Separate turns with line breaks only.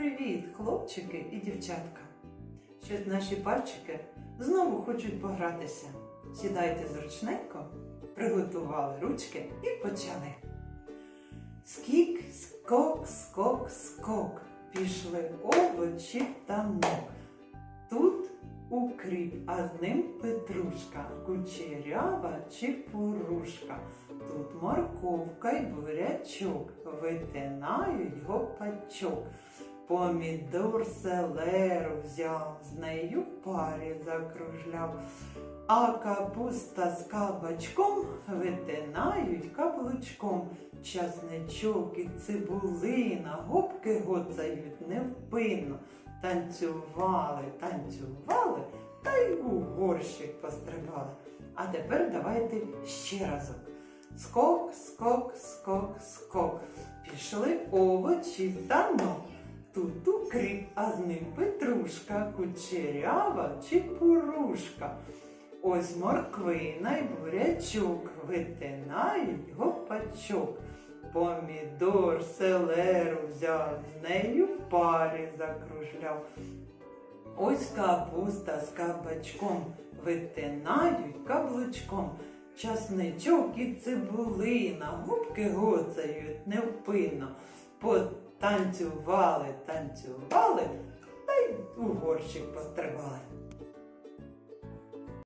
Привіт, хлопчики і дівчатка. Щось наші пальчики знову хочуть погратися. Сідайте зручненько, приготували ручки і почали. Скік, скок, скок, скок. Пішли овочі та ног. Тут укріп, а з ним петрушка, кучерява чи порушка. Тут морковка й бурячок, витинають гопачок. Помідор селеру взяв, з нею парі закружляв, а капуста з кабачком витинають каблучком. Часничок і цибулина, губки гоцають невпинно. Танцювали, танцювали, та й у горщик пострибали. А тепер давайте ще разок. Скок, скок, скок, скок. Пішли овочі та ног. Тут укріп, а з ним петрушка, кучерява чи порушка. Ось морквина й бурячок, витинають гопачок. Помідор, селеру взяв, з нею в парі закружляв. Ось капуста з кабачком, витинають каблучком. Часничок і цибулина, губки гоцають невпинно. Потанцювали, танцювали, та й у горщик пострибали.